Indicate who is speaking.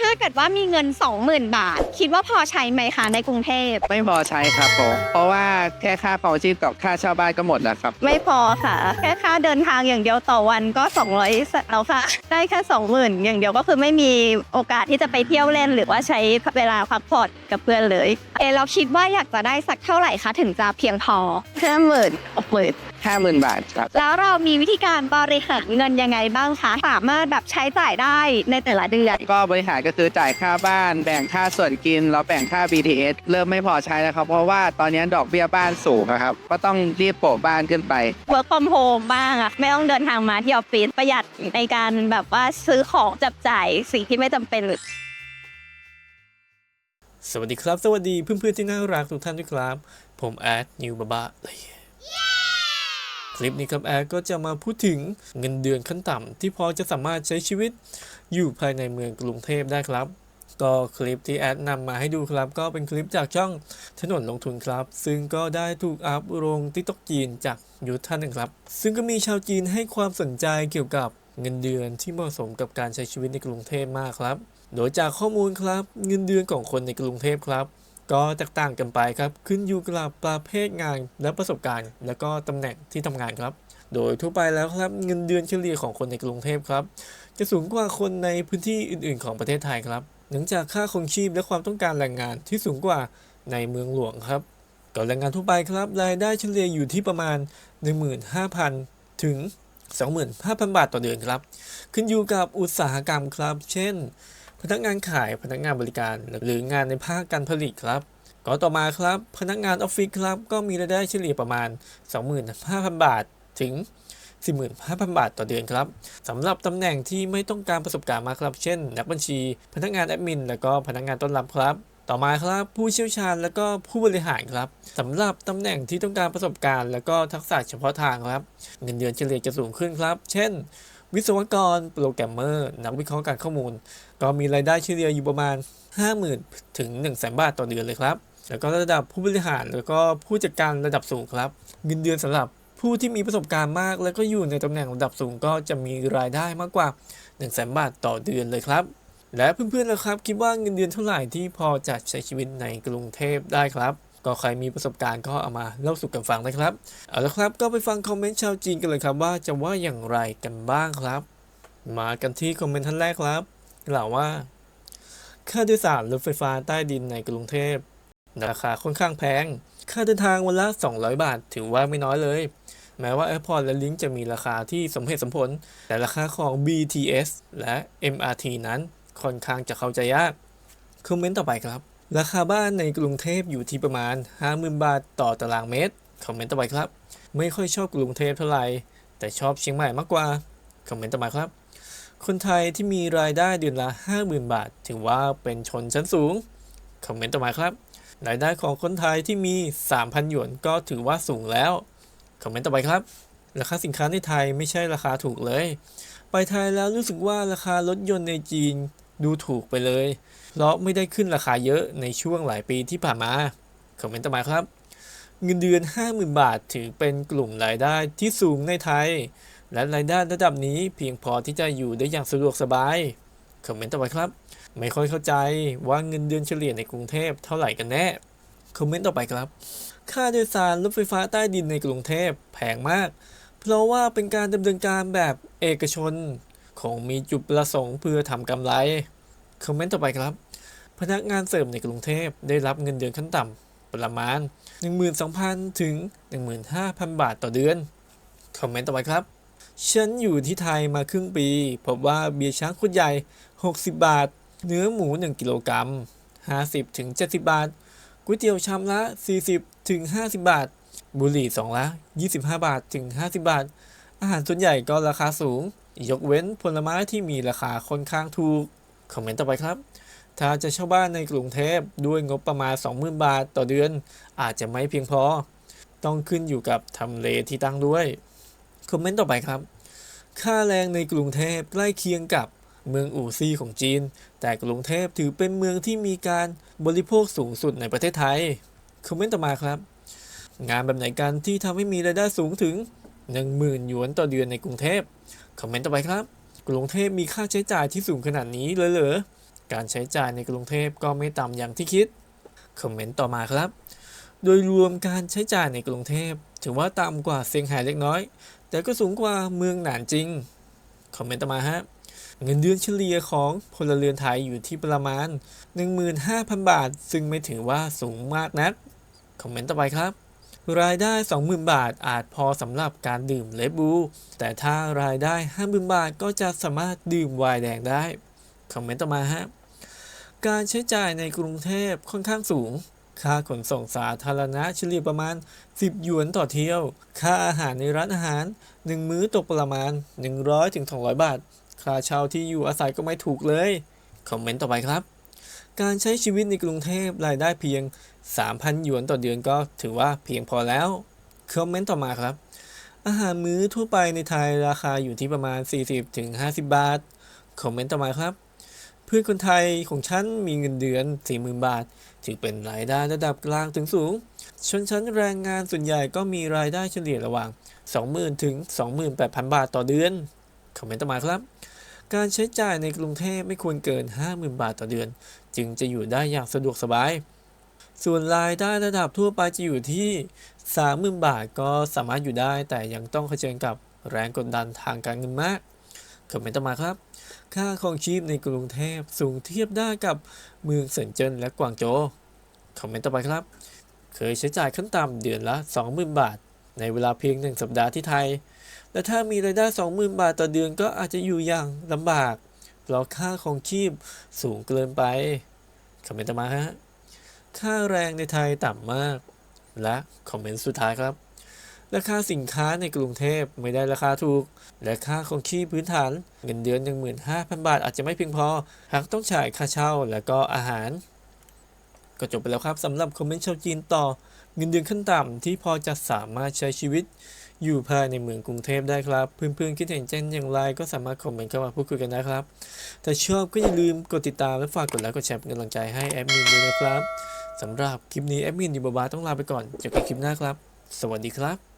Speaker 1: ถ้าเกิดว่ามีเงิน 20,000 บาท คิดว่าพอใช้ไหมคะในกรุงเทพ
Speaker 2: ไม่พอใช้ครับผมเพราะว่าแค่ค่าเปาชีพกับค่าเช่าบ้านก็หมดแล้วครับ
Speaker 1: ไม่พอค่ะ แค่ค่าเดินทางอย่างเดียวต่อวันก็ 200แล้วค่ะ ได้แค่20,000 อย่างเดียวก็คือไม่มีโอกาสที่จะไปเที่ยวเล่น หรือว่าใช้เวลาพักผ่อนกับเพื่อนเลย เอะเราคิดว่าอยากจะได้สักเท่าไหร่คะถึงจะเพียงพอห้าหมื่นหกหมื่น
Speaker 2: 50,000 บาทครับ
Speaker 1: แล้วเรามีวิธีการบริหารเงินยังไงบ้างคะสามารถแบบใช้จ่ายได้ในแต่ละเดือน
Speaker 2: ก็บริหารก็คือจ่ายค่าบ้าน แบ่งค่าส่วนกิน แล้วแบ่งค่า BTS เริ่มไม่พอใช้แล้วครับ เพราะว่าตอนนี้ดอกเบี้ยบ้านสูงอะครับ ก็ต้องรีบโปะบ้านขึ้นไป
Speaker 1: work from home บ้างอะไม่ต้องเดินทางมาที่ออฟฟิศประหยัดในการแบบว่าซื้อของจับจ่ายสิ่งที่ไม่จำเป็นเลย
Speaker 3: สวัสดีครับ สวัสดีเพื่อนๆที่น่ารักทุกท่านด้วยครับ ผมแอดนิวบาบาเลย คลิปนี้ครับแอดก็จะมาพูดถึงเงินเดือนขั้นต่ำที่พอจะสามารถใช้ชีวิตอยู่ภายในเมืองกรุงเทพได้ครับ ก็คลิปที่แอดนำมาให้ดูครับ ก็เป็นคลิปจากช่องถนนลงทุนครับ ซึ่งก็ได้ถูกอัพลงทิกตอกจีนจากยูทท่านหนึ่งครับ ซึ่งก็มีชาวจีนให้ความสนใจเกี่ยวกับเงินเดือนที่เหมาะสมกับการใช้ชีวิตในกรุงเทพมากครับ โดยจากข้อมูลครับ เงินเดือนของคนในกรุงเทพครับ ก็แตกต่างกันไปครับ ขึ้นอยู่กับประเภทงานและประสบการณ์ และก็ตำแหน่งที่ทำงานครับ โดยทั่วไปแล้วครับเงินเดือนเฉลี่ยของคนในกรุงเทพครับ จะสูงกว่าคนในพื้นที่อื่น ๆ ของประเทศไทยครับเนื่องจากค่าครองชีพและความต้องการแรงงานที่สูงกว่าในเมืองหลวงครับก่อแรงงานทั่วไปครับรายได้เฉลี่ยอยู่ที่ประมาณ 15,000 ถึง 25,000 บาทต่อเดือนครับ ขึ้นอยู่กับอุตสาหกรรมครับ เช่น พนักงานขายพนักงานบริการ หรืองานในภาคการผลิตครับก่อต่อมาครับ พนักงานออฟฟิศครับ ก็มีรายได้เฉลี่ยประมาณ 25,000 บาทถึง 45,000 บาทต่อเดือนครับสำหรับตำแหน่งที่ไม่ต้องการประสบการณ์มากครับ เช่น นักบัญชี พนักงานแอดมิน แล้วก็พนักงานต้อนรับครับ ต่อมาครับผู้เชี่ยวชาญแล้วก็ผู้บริหารครับสำหรับตำแหน่งที่ต้องการประสบการณ์ แล้วก็ทักษะเฉพาะทางครับ เงินเดือนเฉลี่ยจะสูงขึ้นครับ เช่น วิศวกร โปรแกรมเมอร์ นักวิเคราะห์การข้อมูล ก็มีรายได้เฉลี่ยอยู่ประมาณ 50,000 ถึง 1 0 0 0 0 0 บาทต่อเดือนเลยครับ แล้วก็ระดับผู้บริหาร แล้วก็ผู้จัดการระดับสูงครับ เงินเดือนสำหรับผู้ที่มีประสบการณ์มาก แล้วก็อยู่ในตำแหน่งระดับสูงก็จะมีรายได้มากกว่า 1 0 0 0 0 0 บาทต่อเดือนเลยครับ และเพื่อนๆล่ะครับ คิดว่าเงินเดือนเท่าไหร่ที่พอจะใช้ชีวิตในกรุงเทพได้ครับ ก็ใครมีประสบการณ์ก็เอามาเล่าสู่กันฟังนะครับ เอาละครับก็ไปฟังคอมเมนต์ชาวจีนกันเลยครับว่าจะว่าอย่างไรกันบ้างครับ มากันที่คอมเมนต์ท่านแรกครับกล่าวว่า ค่าโดยสารรถไฟฟ้าใต้ดินในกรุงเทพราคาค่อนข้างแพง ค่าเดินทางวันละ 200 บาท ถือว่าไม่น้อยเลย แม้ว่า Airport และ Link จะมีราคาที่สมเหตุสมผล แต่ราคาของ BTS และ MRT นั้นค่อนข้างจะเข้าใจยาก คอมเมนต์ต่อไปครับ ราคาบ้านในกรุงเทพอยู่ที่ประมาณ 50,000 บาทต่อตารางเมตร คอมเมนต์ต่อไปครับ ไม่ค่อยชอบกรุงเทพเท่าไหร่ แต่ชอบเชียงใหม่มากกว่า คอมเมนต์ต่อมาครับ คนไทยที่มีรายได้เดือนละ 50,000 บาท ถือว่าเป็นชนชั้นสูง คอมเมนต์ต่อมาครับ รายได้ของคนไทยที่มี 3,000 หยวนก็ถือว่าสูงแล้ว คอมเมนต์ต่อไปครับ ราคาสินค้าในไทยไม่ใช่ราคาถูกเลย ไปไทยแล้วรู้สึกว่าราคารถยนต์ในจีน ดูถูกไปเลยเพราะไม่ได้ขึ้นราคาเยอะในช่วงหลายปีที่ผ่านมาคอมเมนต์ต่อมาครับ เงินเดือน 50,000 บาทถือเป็นกลุ่มรายได้ที่สูงในไทย และรายได้ระดับนี้เพียงพอที่จะอยู่ได้อย่างสะดวกสบายคอมเมนต์ต่อไปครับ ไม่ค่อยเข้าใจว่าเงินเดือนเฉลี่ยในกรุงเทพเท่าไหร่กันแน่คอมเมนต์ต่อไปครับ ค่าโดยสารรถไฟฟ้าใต้ดินในกรุงเทพแพงมาก เพราะว่าเป็นการดำเนินการแบบเอกชน คงมีจุดประสงค์เพื่อทำกำไร คอมเมนต์ต่อไปครับ พนักงานเสริมในกรุงเทพได้รับเงินเดือนขั้นต่ำประมาณ 12,000 ถึง 15,000 บาทต่อเดือน คอมเมนต์ต่อไปครับ ฉันอยู่ที่ไทยมาครึ่งปี พบว่าเบียร์ช้างขวดใหญ่ 60 บาท เนื้อหมู 1 กิโลกรัม 50 ถึง 70 บาท ก๋วยเตี๋ยวชามละ 40 ถึง 50 บาท บุหรี่สองละ 25 บาท ถึง 50 บาท อาหารส่วนใหญ่ก็ราคาสูง ยกเว้นผลไม้ที่มีราคาค่อนข้างถูก คอมเมนต์ต่อไปครับ ถ้าจะเช่าบ้านในกรุงเทพด้วยงบประมาณ 20,000 บาทต่อเดือน อาจจะไม่เพียงพอ ต้องขึ้นอยู่กับทำเลที่ตั้งด้วย คอมเมนต์ต่อไปครับ ค่าแรงในกรุงเทพใกล้เคียงกับเมืองอู่ซี่ของจีน แต่กรุงเทพถือเป็นเมืองที่มีการบริโภคสูงสุดในประเทศไทย คอมเมนต์ต่อมาครับ งานแบบไหนกันที่ทำให้มีรายได้สูงถึง 10,000หยวนต่อเดือนในกรุงเทพ คอมเมนต์ต่อไปครับ กรุงเทพมีค่าใช้จ่ายที่สูงขนาดนี้เลยเหรอ การใช้จ่ายในกรุงเทพก็ไม่ต่ำอย่างที่คิด คอมเมนต์ต่อมาครับ โดยรวมการใช้จ่ายในกรุงเทพถือว่าต่ำกว่าเซี่ยงไฮ้เล็กน้อย แต่ก็สูงกว่าเมืองหนานจริง คอมเมนต์ต่อมาฮะ เงินเดือนเฉลี่ยของพลเรือนไทยอยู่ที่ประมาณ 15,000 บาท ซึ่งไม่ถือว่าสูงมากนัก คอมเมนต์ต่อไปครับ รายได้ 20,000 บาทอาจพอสำหรับการดื่มเลบูลแต่ถ้ารายได้ 50,000 บาทก็จะสามารถดื่มไวน์แดงได้ คอมเมนต์ต่อมาฮะ การใช้จ่ายในกรุงเทพค่อนข้างสูง ค่าขนส่งสาธารณะเฉลี่ยประมาณ 10 หยวนต่อเที่ยว ค่าอาหารในร้านอาหาร 1 มื้อตกประมาณ 100-200 บาท ค่าเช่าที่อยู่อาศัยก็ไม่ถูกเลย คอมเมนต์ต่อไปครับ การใช้ชีวิตในกรุงเทพรายได้เพียง 3,000 หยวนต่อเดือนก็ถือว่าเพียงพอแล้ว คอมเมนต์ต่อมาครับ อาหารมื้อทั่วไปในไทยราคาอยู่ที่ประมาณ 40-50ถึง50 บาท คอมเมนต์ต่อมาครับ เพื่อนคนไทยของฉันมีเงินเดือน 40,000 บาท ถือเป็นรายได้ระดับกลางถึงสูง ชนชั้นแรงงานส่วนใหญ่ก็มีรายได้เฉลี่ยระหว่าง 20,000 ถึง 28,000 บาทต่อเดือน คอมเมนต์ต่อมาครับการใช้จ่ายในกรุงเทพไม่ควรเกิน 50,000 บาทต่อเดือน จึงจะอยู่ได้อย่างสะดวกสบาย ส่วนรายได้ระดับทั่วไปจะอยู่ที่ 30,000 บาทก็สามารถอยู่ได้ แต่ยังต้องเผชิญกับแรงกดดันทางการเงินมากคอมเมนต์ต่อมาครับ ค่าครองชีพในกรุงเทพสูงเทียบได้กับเมืองเซินเจิ้นและกวางโจวคอมเมนต์ต่อไปครับ เคยใช้จ่ายขั้นต่ำเดือนละ 20,000 บาท ในเวลาเพียงหนึ่งสัปดาห์ที่ไทย และถ้ามีรายได้ 20,000 บาทต่อเดือนก็อาจจะอยู่อย่างลำบากเพราะค่าของชีพสูงเกินไปคอมเมนต์ต่อมาฮะ ค่าแรงในไทยต่ำมาก และคอมเมนต์สุดท้ายครับ ราคาสินค้าในกรุงเทพไม่ได้ราคาถูก และค่าของชีพพื้นฐาน เงินเดือน 15,000 บาทอาจจะไม่เพียงพอ หากต้องจ่ายค่าเช่าและก็อาหาร ก็จบไปแล้วครับสำหรับคอมเมนต์ชาวจีนต่อ เงินเดือนขั้นต่ำที่พอจะสามารถใช้ชีวิต อยู่ภายในเมืองกรุงเทพได้ครับ เพื่อนๆคิดเห็นเช่นอย่างไรก็สามารถคอมเมนต์เข้ามาพูดคุยกันนะครับ ถ้าชอบก็อย่าลืมกดติดตามและฝากกดไลค์กดแชร์เป็นกำลังใจให้แอดมินด้วยนะครับ สำหรับคลิปนี้แอดมินยูบาบาต้องลาไปก่อนเจอกันคลิปหน้าครับ สวัสดีครับ